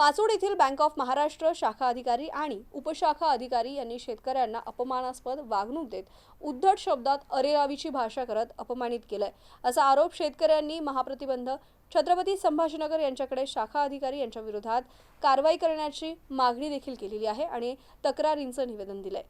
पाचोड येथील bank of Maharashtra शाखा अधिकारी आणि उपशाखा अधिकारी यांनी शेतकऱ्यांना अपमानास्पद वागणूक देत उद्धट शब्दात अरेरावीची भाषा करत अपमानित केलंय. असा आरोप शेतकऱ्यांनी महाप्रतिबंध छत्रपती संभाजीनगर यांच्याकडे शाखा अधिकारी यांच्या विरोधात कारवाई करण्याची मागणी देखील केलेली आहे आणि तक्रारींचं निवेदन दिलंय.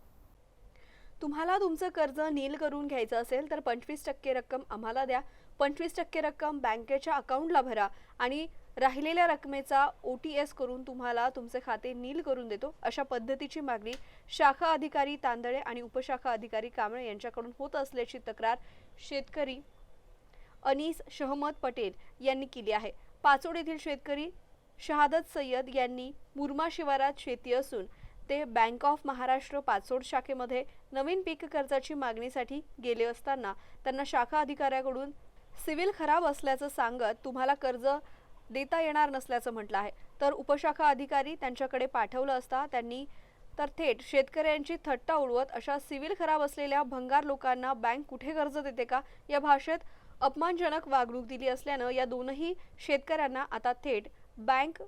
तुम्हाला तुमचं कर्ज नील करून घ्यायचं असेल तर पंचवीस टक्के रक्कम आम्हाला द्या. पंचवीस टक्के रक्कम बँकेच्या अकाउंटला भरा आणि राहिलेल्या रकमेचा ओ टी एस करून तुम्हाला तुमचे खाते नील करून देतो. अशा पद्धतीची मागणी शाखा अधिकारी तांदळे आणि उपशाखा अधिकारी कांबळे यांच्याकडून होत असल्याची तक्रार शेतकरी अनीस शहमद पटेल यांनी केली आहे. पाचोड येथील शेतकरी शहादत सय्यद यांनी मुरमा शिवारात शेती असून ते बँक ऑफ महाराष्ट्र पाचोड शाखेमध्ये नवीन पीक कर्जाची मागणीसाठी गेले असताना त्यांना शाखा अधिकाऱ्याकडून सिव्हिल खराब असल्याचं सांगत तुम्हाला कर्ज देता येणार नसल्याचं म्हटलं आहे. तर उपशाखा अधिकारी त्यांच्याकडे पाठवलं असता त्यांनी तर थेट शेतकऱ्यांची थट्टा उडवत अशा सिव्हिल खराब असलेल्या भंगार लोकांना बँक कुठे कर्ज देते का या भाषेत अपमानजनक वागणूक दिली असल्यानं या दोनही शेतकऱ्यांना आता थेट बँक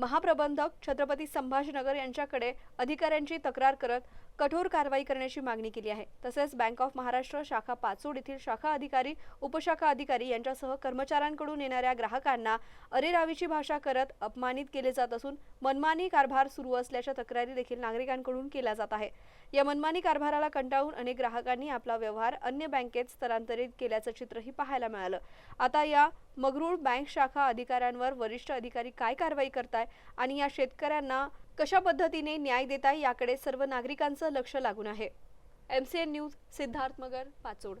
महाप्रबंधक छत्रपती संभाजीनगर यांच्याकडे अधिकाऱ्यांची तक्रार करत कठोर कारवाई करण्याची मागणी केली आहे. तसेच बँक ऑफ महाराष्ट्र शाखा पाचोड येथील शाखा अधिकारी उपशाखा अधिकारी यांच्यासह कर्मचाऱ्यांकडून येणाऱ्या ग्राहकांना अरेरावीची भाषा करत अपमानित केले जात असून मनमानी कारभार सुरू असल्याच्या तक्रारी देखील नागरिकांकडून केल्या जात आहे. या मनमानी कारभाराला कंटाळून अनेक ग्राहकांनी आपला व्यवहार अन्य बँकेत स्थलांतरित केल्याचं चित्रही पाहायला मिळालं. आता या मगरूळ बँक शाखा अधिकाऱ्यांवर वरिष्ठ अधिकारी काय कारवाई करताय आणि या शेतकऱ्यांना कशा पद्धतीने न्याय देताय याकडे सर्व नागरिकांचं लक्ष लागून आहे. M C N news Siddharth Magar Pachod.